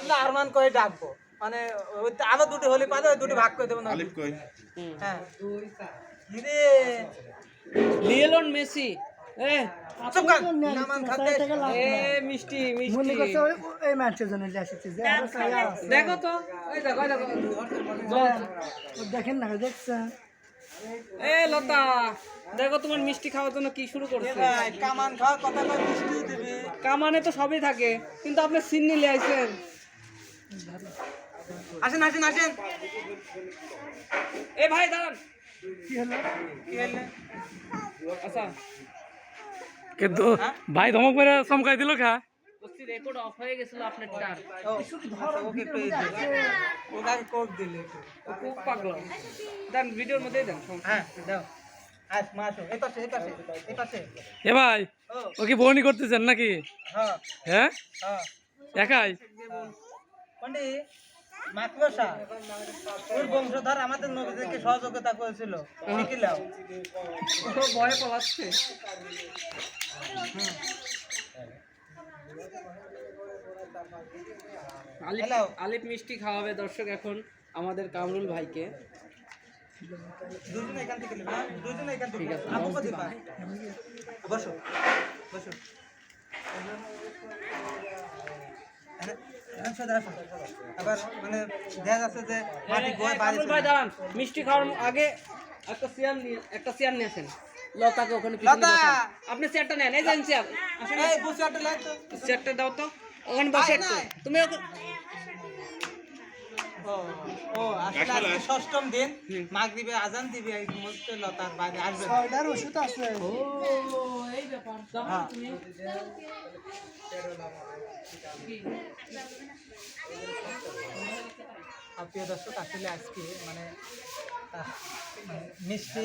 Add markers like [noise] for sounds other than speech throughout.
আমরা আরমান করে ডাকবো। মানে আরও দুটি হলে ওই দুটি ভাগ করে দেবো না। আলিফ কই? হ্যাঁ। লিয়েলন মেসি। এ মিষ্টি মিষ্টি। এই ম্যাচের জন্য। দেখো তো। ও দেখেন না দেখছেন এ লতা দেখো তোমার মিষ্টি খাওয়ার জন্য কি শুরু করছে। কামান খাওয়ার কথা মিষ্টি দিবি। কামানে তো সবই থাকে কিন্তু আপনি সিন্নি নিয়ে আইছেন আসেন আসেন আসেন। এ ভাই দাঁড়ান। কি হলো? কি হইলে? আচ্ছা। কিন্তু ভাই ধমক মেরে চমকাই দিল খা। বলছি রেকর্ড অফ হয়ে গেছিল আপনার টার আচ্ছা, ওকে একটু ওকে কোক দিলে ও খুব পাগল। দেন ভিডিওর মধ্যেই দেন হ্যাঁ দাও। আস মা আসো। এই পাশে এই পাশে এই পাশে। এ ভাই ও। কি বউনি করতেছেন নাকি? হ্যাঁ। হ্যাঁ? হ্যাঁ। একাই? পন্ডি মাকড়সা তোর বংশধর আমাদের নবীদেরকে সহযোগিতা করেছিল। শিখিলাও ও ভয়ে পালাচ্ছে আলিফ মিষ্টি খাওয়াবে দর্শক এখন আমাদের কামরুল ভাইকে। দুজনে এখান থেকে নেবে, হ্যাঁ? দুজনে এখান থেকে বস? বসো বসো এখানে- এখানে আসো। আবার মানে দেখা যাচ্ছে যে মাটি গোয়া বাড়ি ভাই দাঁড়ান। মিষ্টি খাওয়ার আগে একটা চেয়ার নিয়ে একটা চেয়ার নিয়ে আসেন। লতাকে ওখানে লতা! আপনি চেয়ারটা নেন। এই যান চেয়ার এই বুঝছ একটা লাইট তো। চেয়ারটা দাও তো। ওখানে বসে। তুমি ও ও আসলে ষষ্ঠম দিন। মাগরিবে আজান দিবে এই মুহূর্তে লতার বাইরে আসবে ওষুধ আছে। ও। প্রিয় দর্শক আসলে আজকে মানে মিষ্টি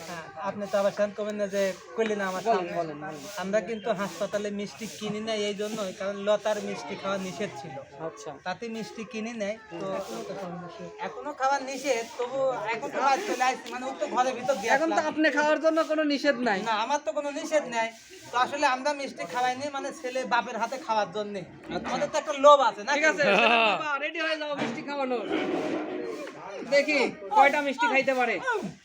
হ্যাঁ, আপনি তো আবার শান্ত করবেন না যে করলি না আমার বলেন। আমরা কিন্তু হাসপাতালে মিষ্টি কিনি না এই জন্যই কারণ লতার মিষ্টি খাওয়া নিষেধ ছিল। আচ্ছা। তাতে মিষ্টি কিনে নেয় তো এখনও খাওয়ার নিষেধ তবু এখন তো বাদ চলে আসছে মানে ও তো ঘরের ভিতর দিয়ে এখন তো আপনি খাওয়ার জন্য কোনো নিষেধ নাই। না আমার তো কোনো নিষেধ নাই। তো আসলে আমরা মিষ্টি খাওয়াই খাওয়াইনি মানে ছেলে বাপের হাতে খাওয়ার জন্য। আমাদের তো একটা লোভ আছে না ঠিক আছে রেডি হয়ে যাও মিষ্টি খাওয়ানোর। দেখি কয়টা মিষ্টি খাইতে পারে?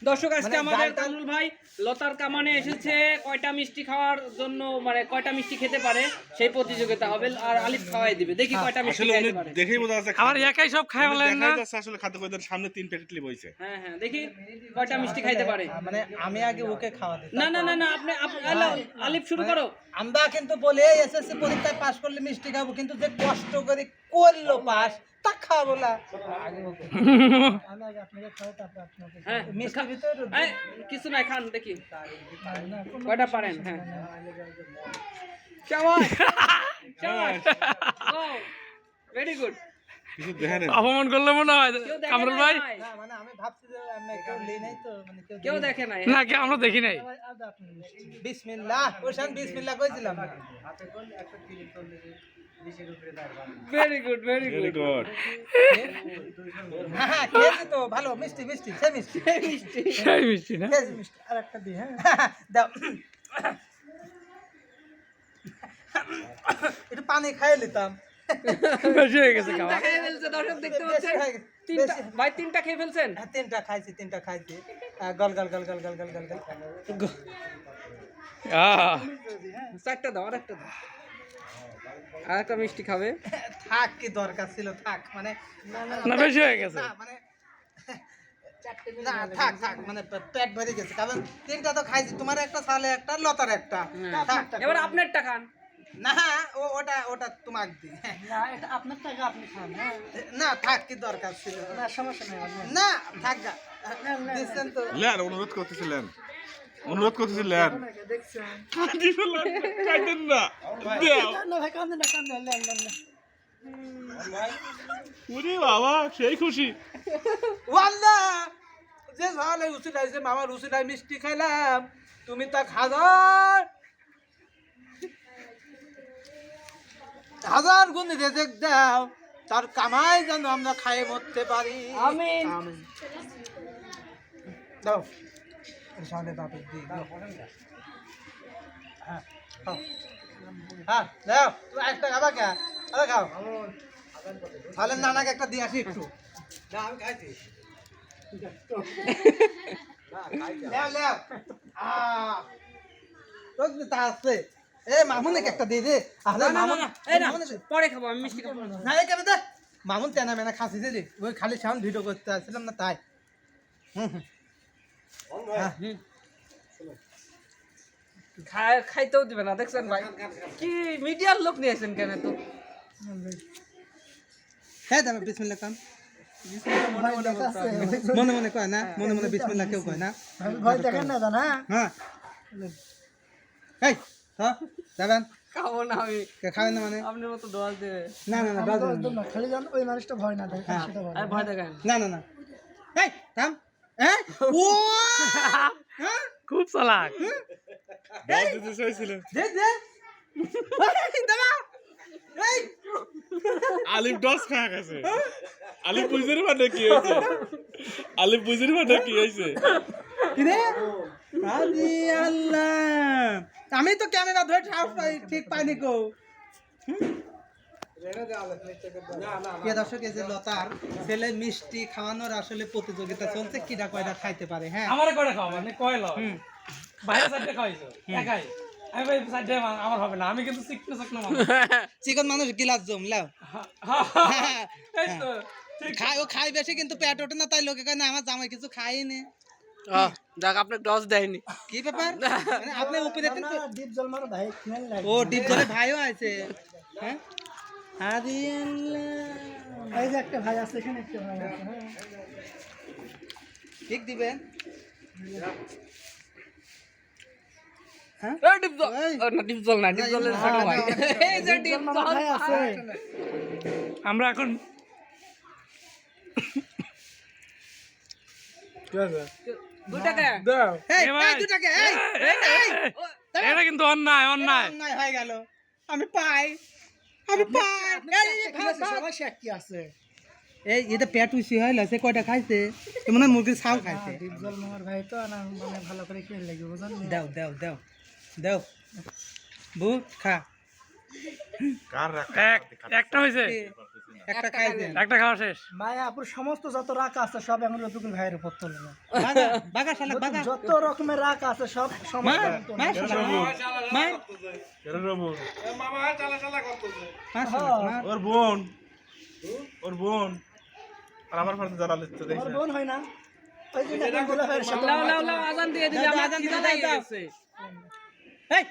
দর্শক আজকে মানে আমাদের কামরুল ভাই লতার কামানে এসেছে কয়টা মিষ্টি খাওয়ার জন্য মানে কয়টা মিষ্টি খেতে পারে সেই প্রতিযোগিতা হবে আর আলিফ খাওয়াই দিবে। দেখি কয়টা মিষ্টি খাইতে পারে। দেখেই বোঝা যাচ্ছে আমার একাই সব খাই বলেন না? দেখাই যাচ্ছে আসলে খাদ্য কইদের সামনে তিন প্যাকেট লিপ হইছে হ্যাঁ হ্যাঁ দেখি কয়টা মিষ্টি খাইতে পারে। মানে আমি আগে ওকে খাওয়াতে না না না না আপনি আলিফ শুরু করো। আমরা কিন্তু বলে এসএসসি পরীক্ষায় পাশ করলে মিষ্টি খাব কিন্তু যে কষ্ট করে করল পাস কিছু [laughs] হ্যাঁ। অপমান করলে মনে হয় কামরুল ভাই? কেউ দেখে নাই। না কেউ কইছিলাম। Very good very good good হ্যাঁ হ্যাঁ খেয়েছি তো ভালো মিষ্টি মিষ্টি সে মিষ্টি। সেই মিষ্টি না? মিষ্টি আর একটা দিই হ্যাঁ দাও। একটু পানি খাইয়ে নিতাম। বেশি হয়ে গেছে খাওয়া। খেয়ে ফেলছে দর্শক দেখতে পাচ্ছেন? তিনটা ভাই তিনটা খেয়ে ফেলছেন? হ্যাঁ, তিনটা খাইছি তিনটা খাইছি। গল গল গল গল গল গল গল গল। আহ, চারটা দাও আর একটা দাও। আর একটা মিষ্টি খাবে? থাক কি দরকার ছিল থাক মানে না বেশি হয়ে গেছে। মানে [laughs] না থাক থাক মানে পেট ভরে গেছে কারণ তিনটা তো খাইছি তোমার একটা সালে একটা লতার একটা। থাক। এবার আপনারটা খান। না ও ওটা ওটা তোমাকে দি। না এটা আপনার টাকা আপনি খান হ্যাঁ। না থাক কি দরকার ছিল? না সমস্যা নেই না থাক লেন অনুরোধ করতেছিলেন অনুরোধ করতেছিলেন। বাবা সেই খুশি। যে ঝাল উচিলাইছে মামার উচিলাই মিষ্টি খাইলাম তুমি তা হাজার হাজার গুণ রেজেক দাও তার কামাই যেন আমরা খাইয়ে মরতে পারি। আমিন। দাও। رسالة باب الدين ها ها لا একটা দিয়ে আসি একটু। না আমি খাইছি। মামুন তেনা মেনা খাসি দিলি ওই খালি সামনে ভিডিও করতে আসছিলাম না তাই। হুম হুম। খাইতেও দিবে না দেখছেন ভাই? কি মিডিয়ার লোক নিয়ে আসেন কেন তো হ্যাঁ কাম মনে মনে কয় না মনে মনে বিসমিল্লাহ কেউ কয় না। ভয় দেখেন না জানা? হ্যাঁ। এই হ্যাঁ যাবেন। খাব না আমি। খাবেন না মানে? আপনার মতো দোয়াল দেবে না না না। খালি জান ওই মানুষটা ভয় না দেখে হ্যাঁ। সেটা ভয় না না না। এই থাম। হ্যাঁ? [laughs] ও হ্যাঁ? খুব চালাক। দশ দিতে চাইছিলেন। দে দে। এই, দাঁড়া। এই! আলিফ গেছে আলিফ বুঝির মানে কি হয়েছে? আলিফ বুঝির মানে কি কিরে? আল্লাহ। আমি তো ক্যামেরা ধরে পাই- ঠিক পাইনি কো প্রিয় দর্শক এই যে লতার ছেলে মিষ্টি খাওয়ানোর আসলে প্রতিযোগিতা চলছে কিটা কয়টা খাইতে পারে হ্যাঁ? আমার কয়টা খাওয়া মানে কয় লো বাইরে সাইডে খাওয়াইছো? একাই? আমি ভাই সাইডে আমার হবে না আমি কিন্তু চিকনো চিকনো মানুষ। [laughs] চিকন মানুষ গিলাস জম লাও। এই তো ঠিক। খাই ও খাই বেশি কিন্তু পেট ওঠে না তাই লোকে কয় না আমার জামাই কিছু খাই নে। যাক আপনার ডস দেয়নি। কি ব্যাপার? মানে আপনি উপরে দিন ডিপ জল মারো ভাই ও ডিপ জলে ভাইও আছে। হ্যাঁ। এই যে একটা ভাই আছে এখানে একটা ভাই আছে হ্যাঁ। ঠিক দিবেন? আমরা এখন এটা কিন্তু অন্যায় অন্যায়। অন্যায় হয়ে গেল। আমি পাই। এই, সবাই আছে। এটা পেট উসি হইল সে কয়টা খাইছে? মনে হয় মুরগির খাইছে। ভাই তো না মানে ভালো করে খেয়াল লাগে বুঝলেন দাও দাও দাও দাও। বু খা। কার এক একটা হয়েছে। একটা খাইছে একটা খাওয়া শেষ। মায়া সমস্ত যত রাগ আছে সব এখন রফিকুল ভাইয়ের উপর তোলে না। বাগা বাগা শালা বাগা যত রকমের রাগ আছে সব সমস্ত মা শালা মা কেন রবো। মা শালা মা ওর বোন। ওর বোন। আর আমার ফার্স্ট জানা লিখতে আমার দেখছে বোন হয় না। ওই জন্য এখন ভাইয়ের সাথে। লাও লাও লাও আজান দিয়ে দিলে আজান দিয়ে দাও। এই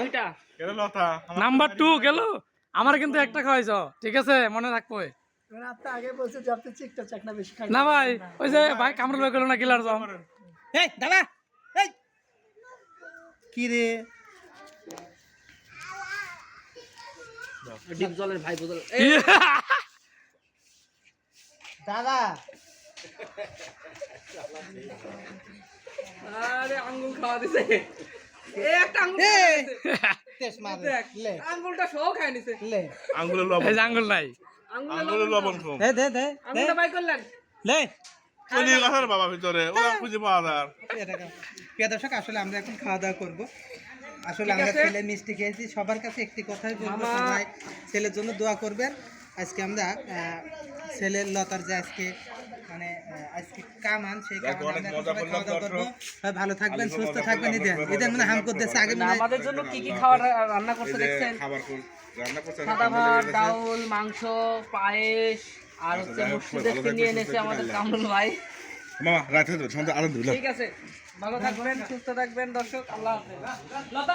দুইটা। কেন লতা। নাম্বার টু গেল। আমার কিন্তু একটা খাওয়াইছ ঠিক আছে? মনে রাখব। মানে না ভাই ওই যে ভাই কামরুল ভাই গেল না গিলার জম এই দাদা এই। কি রে? ডিপ জলের ভাই বদল। দাদা। আরে আঙ্গুল খাওয়া দিছে। একটা আঙ্গুল খাওয়া দিছে। তেস মার লে। আঙ্গুলটা সহ খাই নিছে। লে। আঙ্গুলের লবণ। এই আঙ্গুল নাই। আঙ্গুলে লবণ কম। দে দে দে দে। আঙ্গুলটা বাই করলেন। লে। চলে গেছে বাবা ভিতরে ওরা খুঁজে পাওয়া যায় প্রিয় দর্শক আসলে আমরা এখন খাওয়া দাওয়া করব। আসলে আমরা ছেলে মিষ্টি খেয়েছি সবার কাছে একটি কথাই বলব। সবাই ছেলের জন্য দোয়া করবেন। আজকে আমরা ছেলের লতার যে আজকে আজকে কামান সেই ভালো থাকবেন সুস্থ থাকবেন। করলাম, ঈদের ঈদের মানে হাম করতেছে আগে মনে আমাদের জন্য কি কি খাবার রান্না করতে দেখছেন? খাবার রান্না করছে সাদা ভাত ডাউল মাংস পায়েস আর হচ্ছে যাই হোক, মুর্শিদের কিনে এনেছে আমাদের কামরুল ভাই। মামা রাতে সন্ধ্যা আনন্দ ঠিক আছে ভালো থাকবেন সুস্থ থাকবেন দর্শক আল্লাহ হাফেজ। লতা